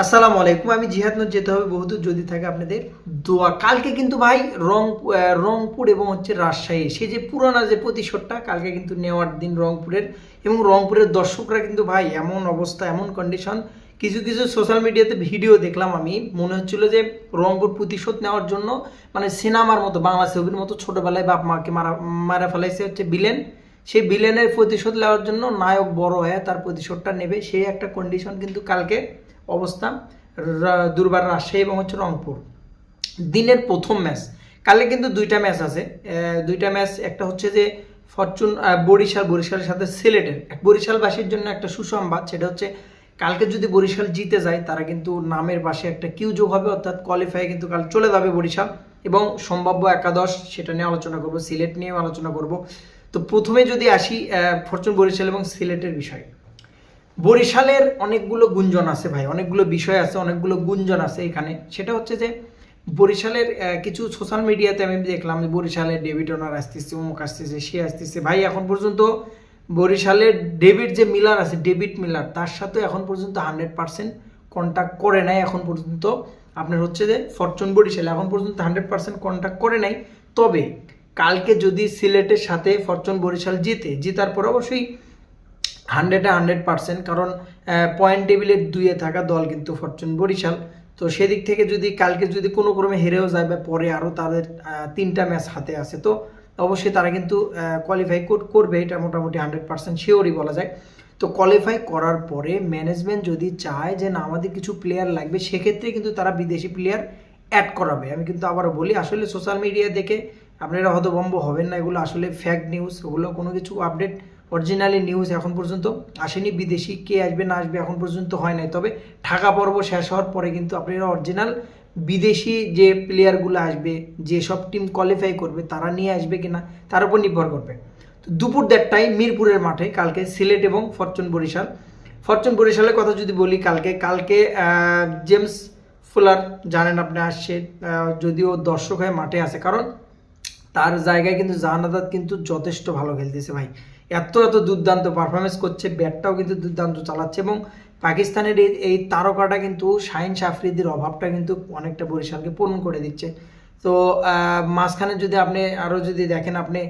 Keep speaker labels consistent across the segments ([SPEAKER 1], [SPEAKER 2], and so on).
[SPEAKER 1] আসসালামু আলাইকুম। আমি জিহাদ যেতে হবে বহুদূর যদি থাকে আপনাদের দোয়া। কালকে কিন্তু ভাই রং রংপুর এবং হচ্ছে রাজশাহী সে যে পুরানা যে প্রতিশোধটা, কালকে কিন্তু নেওয়ার দিন রংপুরের। এবং রংপুরের দর্শকরা কিন্তু ভাই এমন অবস্থা, এমন কন্ডিশন কিছু কিছু সোশ্যাল মিডিয়াতে ভিডিও দেখলাম আমি। মনে হচ্ছিল যে রংপুর প্রতিশোধ নেওয়ার জন্য মানে সিনেমার মতো, বাংলা ছবির মতো ছোটোবেলায় বাপ মাকে মারা মারা ফেলাইছে হচ্ছে বিলেন সেই বিলেনের প্রতিশোধ নেওয়ার জন্য নায়ক বড় হয়ে তার প্রতিশোধটা নেবে। সেই একটা কন্ডিশন কিন্তু কালকে অবস্থা দুর্বার রাজশাহী এবং হচ্ছে রংপুর। দিনের প্রথম ম্যাচ। কালকে কিন্তু দুইটা ম্যাচ আছে। দুইটা ম্যাচ, একটা হচ্ছে যে ফরচুন বরিশাল, বরিশালের সাথে সিলেটের। বরিশালবাসীর জন্য একটা সুসংবাদ, সেটা হচ্ছে কালকে যদি বরিশাল জিতে যায়, তারা কিন্তু নামের পাশে একটা কিউ যোগ হবে, অর্থাৎ কোয়ালিফাই কিন্তু কাল চলে যাবে বরিশাল। এবং সম্ভাব্য একাদশ, সেটা নিয়ে আলোচনা করব, সিলেট নিয়েও আলোচনা করব। তো প্রথমে যদি আসি ফরচুন, বরিশাল এবং সিলেটের বিষয়। বরিশালের অনেকগুলো গুঞ্জন আছে ভাই, অনেকগুলো বিষয় আছে, অনেকগুলো গুঞ্জন আছে এখানে। সেটা হচ্ছে যে, বরিশালের কিছু সোশ্যাল মিডিয়াতে আমি দেখলাম যে বরিশালে ডেভিড ওনার আসতেছে, অমুক আসতেছে, সে আসতেছে। ভাই, এখন পর্যন্ত বরিশালের ডেভিড যে মিলার আছে ডেভিড মিলার, তার সাথে এখন পর্যন্ত হান্ড্রেড পার্সেন্ট কন্ট্যাক্ট করে নাই এখন পর্যন্ত। আপনার হচ্ছে যে ফরচুন বরিশাল, এখন পর্যন্ত হান্ড্রেড পার্সেন্ট কন্ট্যাক্ট করে নাই। তবে, কালকে যদি সিলেটের সাথে ফরচুন বরিশাল জিতে, জিতার পর অবশ্যই হান্ড্রেডে হান্ড্রেড পার্সেন্ট কারণ পয়েন্ট টেবিলের দুইয়ে থাকা দল কিন্তু ফরচুন বরিশাল। তো সেদিক থেকে যদি কালকে যদি কোনো ক্রমে হেরেও যায় বা পরে আরও তাদের তিনটা ম্যাচ হাতে আছে তো অবশ্যই তারা কিন্তু কোয়ালিফাই করবে, এটা মোটামুটি হান্ড্রেড পার্সেন্ট শিওরই বলা যায়। তো কোয়ালিফাই করার পরে ম্যানেজমেন্ট যদি চায় যে, না, আমাদের কিছু প্লেয়ার লাগবে, সেক্ষেত্রে কিন্তু তারা বিদেশি প্লেয়ার অ্যাড করাবে। আমি কিন্তু আবারও বলি, আসলে সোশ্যাল মিডিয়া দেখে আপনারা হতভম্ব হবেন না, এগুলো আসলে ফ্যাক্ট নিউজ ওগুলো কোনো কিছু আপডেট অরিজিনালি নিউজ এখন পর্যন্ত আসেনি, বিদেশি কে আসবে, না আসবে এখন পর্যন্ত হয় নাই। তবে ঢাকা পর্ব শেষ হওয়ার পরে কিন্তু আপনারা অরিজিনাল বিদেশি যে প্লেয়ারগুলো আসবে, যে সব টিম কোয়ালিফাই করবে, তারা নিয়ে আসবে কিনা, তার উপর নির্ভর করবে। তো দুপুর দেড়টায় মিরপুরের মাঠে, কালকে সিলেট এবং ফরচুন বরিশাল। ফরচুন বরিশালের কথা যদি বলি, কালকে কালকে জেমস ফুলার, জানেন আপনি, আসছে যদিও দর্শক হয়ে মাঠে আছে। কারণ তার জায়গায় কিন্তু জাহানাদাত কিন্তু যথেষ্ট ভালো খেলতেছে ভাই। এত এত দুর্দান্ত পারফরমেন্স করছে, ব্যাটটাও কিন্তু দুর্দান্ত চালাচ্ছে এবং পাকিস্তানের এই এই তারকাটা কিন্তু শাহিন সাফরিদির অভাবটা কিন্তু অনেকটা বরিশালকে পূরণ করে দিচ্ছে। তো মাঝখানে যদি আপনি আরও যদি দেখেন, আপনি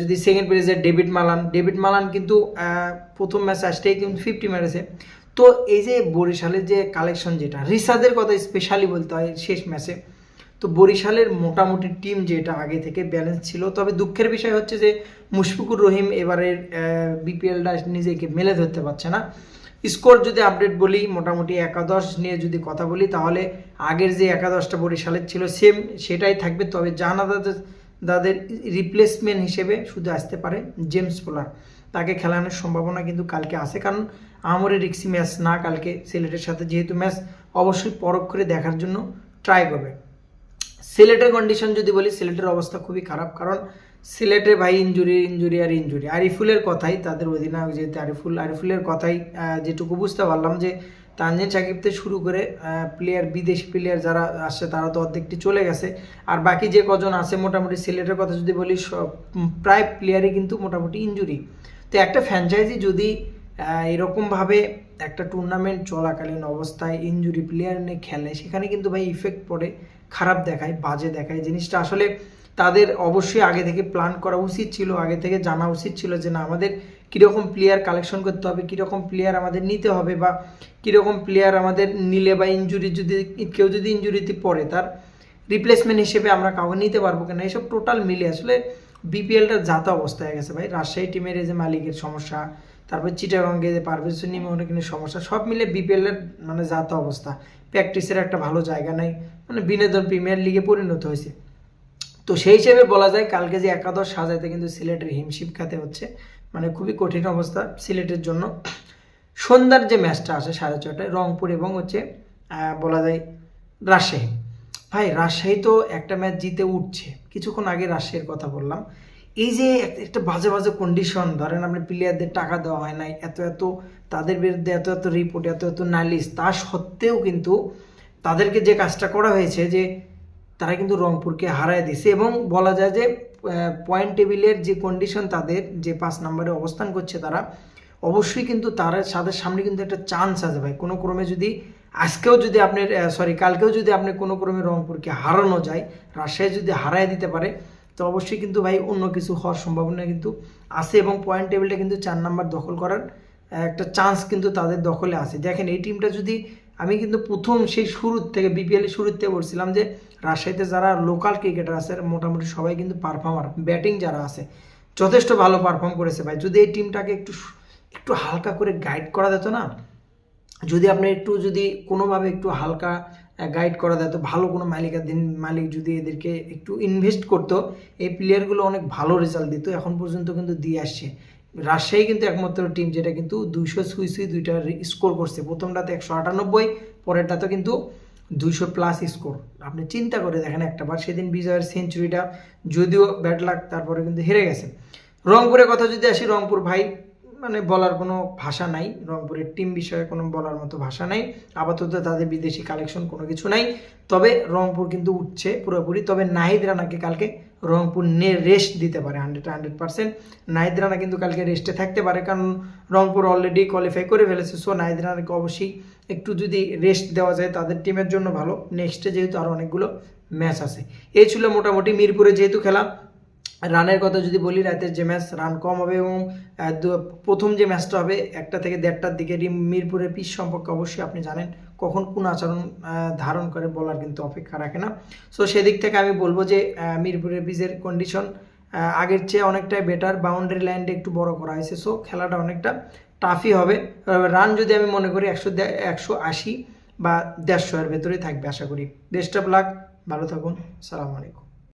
[SPEAKER 1] যদি সেকেন্ড পেরেছে ডেভিড মালান ডেভিড মালান কিন্তু প্রথম ম্যাচ আসতেই কিন্তু ফিফটি মেরেছে। তো এই যে বরিশালের যে কালেকশন যেটা, রিসাদের কথা স্পেশালি বলতে হয় শেষ ম্যাচে তো বরিশালের মোটামুটি টিম যেটা আগে থেকে ব্যালেন্স ছিল, তবে দুঃখের বিষয় হচ্ছে যে মুশফিকুর রহিম এবারের বিপিএলটা নিজেকে মেলে ধরতে পারছে না। স্কোর যদি আপডেট বলি, মোটামুটি একাদশ নিয়ে যদি কথা বলি, তাহলে আগের যে একাদশটা বরিশালের ছিল সেম সেটাই থাকবে। তবে জাহানাদাদের তাদের রিপ্লেসমেন্ট হিসেবে শুধু আসতে পারে জেমস পোলার তাকে খেলানোর সম্ভাবনা কিন্তু কালকে আছে, কারণ আমরে রিক্সি ম্যাচ না, কালকে সিলেটের সাথে যেহেতু ম্যাচ অবশ্যই পরখ করে দেখার জন্য ট্রাই করবে। সিলেটের কন্ডিশন যদি বলি, সিলেটের অবস্থা খুবই খারাপ। কারণ সিলেটে ভাই ইঞ্জুরি ইঞ্জুরি আর ইঞ্জুরি আরিফুলের কথাই, তাদের অধিনায়ক যেহেতু আরিফুল, আরিফুলের কথাই যেটুকু বুঝতে পারলাম যে, তানজিন সাকিব থেকে শুরু করে প্লেয়ার বিদেশি প্লেয়ার যারা আসছে, তারা তো অর্ধেকটি চলে গেছে। আর বাকি যে কজন আছে, মোটামুটি সিলেটের কথা যদি বলি, সব প্রায় প্লেয়ারই কিন্তু মোটামুটি ইঞ্জুরি তো একটা ফ্র্যাঞ্চাইজি যদি এরকমভাবে একটা টুর্নামেন্ট চলাকালীন অবস্থায় ইনজুরি প্লেয়ার নিয়ে খেলে, সেখানে কিন্তু ভাই ইফেক্ট পড়ে। খারাপ দেখায়, বাজে দেখায়। জিনিসটা আসলে তাদের অবশ্যই আগে থেকে প্ল্যান করা উচিত ছিল, আগে থেকে জানা উচিত ছিল যে না, আমাদের কীরকম প্লেয়ার কালেকশন করতে হবে, কীরকম প্লেয়ার আমাদের নিতে হবে বা কীরকম প্লেয়ার আমাদের নিলে বা ইনজুরি যদি, কেউ যদি ইনজুরিতে পড়ে, তার রিপ্লেসমেন্ট হিসেবে আমরা কাউকে নিতে পারব কিনা, এসব টোটাল মিলে আসলে বিপিএলটা যাতা অবস্থা হয়ে গেছে ভাই। রাজশাহী টিমের এই যে মালিকের সমস্যা, তারপর চিটাগঙ্গে যে পারভেজ নিমনের সমস্যা, সব মিলে বিপিএলের মানে যাতা অবস্থা। প্র্যাকটিসের একটা ভালো জায়গা নাই। মানে বিনোদন প্রিমিয়ার লিগে পরিণত হয়েছে। তো সেই হিসেবে বলা যায়, কালকে যে একাদশ সাজাইতে কিন্তু সিলেটের হিমশিম খাতে হচ্ছে। মানে খুবই কঠিন অবস্থা সিলেটের জন্য। সন্ধ্যার যে ম্যাচটা আছে সাড়ে ছটায় রংপুর এবং হচ্ছে বলা যায় রাজশাহী। ভাই, রাজশাহী তো একটা ম্যাচ জিতে উঠছে। কিছুক্ষণ আগে রাজশাহীর কথা বললাম। এই যে একটা বাজে বাজে কন্ডিশন ধরেন আপনি প্লেয়ারদের টাকা দেওয়া হয় নাই, এত এত তাদের বিরুদ্ধে এত এত রিপোর্ট এত এত নালিশ, তা সত্ত্বেও কিন্তু তাদেরকে যে কাজটা করা হয়েছে যে তারা কিন্তু রংপুরকে হারায় দিছে এবং বলা যায় যে পয়েন্ট টেবিলের যে কন্ডিশন তাদের, যে পাঁচ নম্বরে অবস্থান করছে তারা, অবশ্যই কিন্তু তারা তাদের সামনে কিন্তু একটা চান্স আছে ভাই। কোনো ক্রমে যদি আজকেও যদি আপনার সরি কালকেও যদি আপনি কোনো ক্রমে রংপুরকে হারানো যায়, রাজশাহী যদি হারায় দিতে পারে, তো অবশ্যই কিন্তু ভাই অন্য কিছু হওয়ার সম্ভাবনা কিন্তু আছে এবং পয়েন্ট টেবিলটা কিন্তু চার নাম্বার দখল করার একটা চান্স কিন্তু তাদের দখলে আছে। দেখেন, এই টিমটা যদি আমি কিন্তু প্রথম সেই শুরুর থেকে বিপিএল এর শুরুর থেকে বলছিলাম যে, রাজশাহীতে যারা লোকাল ক্রিকেটার আছে, মোটামুটি সবাই কিন্তু পারফর্মার ব্যাটিং যারা আছে, যথেষ্ট ভালো পারফর্ম করেছে ভাই। যদি এই টিমটাকে একটু একটু হালকা করে গাইড করা যেত না, যদি আপনি একটু যদি কোনোভাবে একটু হালকা গাইড করা যেত, ভালো কোনো মালিকের দিন, মালিক যদি এদেরকে একটু ইনভেস্ট করতো, এই প্লেয়ারগুলো অনেক ভালো রেজাল্ট দিত। এখন পর্যন্ত কিন্তু দিয়ে আসছে। রাজশাহী কিন্তু একমাত্র টিম যেটা কিন্তু দুইশো সুই সুই দুইটা স্কোর করছে। প্রথমটাতে একশো আটানব্বই, পরেরটাতে কিন্তু দুইশো প্লাস স্কোর আপনি চিন্তা করে দেখেন একটা বার সেদিন বিজয়ের সেঞ্চুরিটা যদিও ব্যাট লাগ তারপরে কিন্তু হেরে গেছে। রংপুরের কথা যদি আসি, রংপুর ভাই মানে বলার কোনো ভাষা নাই। রংপুরের টিম বিষয়ে কোনো বলার মতো ভাষা নাই। আপাতত তাদের বিদেশি কালেকশন কোনো কিছু নাই। তবে রংপুর কিন্তু উঠছে পুরোপুরি। তবে নাহিদ রানাকে কালকে রংপুর নে রেস্ট দিতে পারে হান্ড্রেড হান্ড্রেড পার্সেন্ট নাইদ্রানা রানা কিন্তু কালকে রেস্টে থাকতে পারে, কারণ রংপুর অলরেডি কোয়ালিফাই করে ফেলেছে। সো নাহিদ রানাকে অবশ্যই একটু যদি রেস্ট দেওয়া যায় তাদের টিমের জন্য ভালো। নেক্সটে যেহেতু আরও অনেকগুলো ম্যাচ আছে। এই ছিল মোটামুটি মিরপুরে যেহেতু খেলা। রানের কথা যদি বলি, রাতের যে ম্যাচ রান কম হবে এবং প্রথম যে ম্যাচটা হবে, একটা থেকে দেড়টার দিকে মিরপুরের পিচ সম্পর্কে অবশ্যই আপনি জানেন। কখন কোন আচরণ ধারণ করে বলার কিন্তু অপেক্ষা রাখে না। সো সেদিক থেকে আমি বলব যে মিরপুরের পিচের কন্ডিশন আগের চেয়ে অনেকটাই বেটার বাউন্ডারি লাইনটা একটু বড় করা হয়েছে। সো খেলাটা অনেকটা টাফই হবে। রান যদি আমি মনে করি, একশো একশো আশি বা দেড়শো এর ভেতরেই থাকবে, আশা করি। বেস্ট অফ লাক ভালো থাকুন, সালাম আলাইকুম।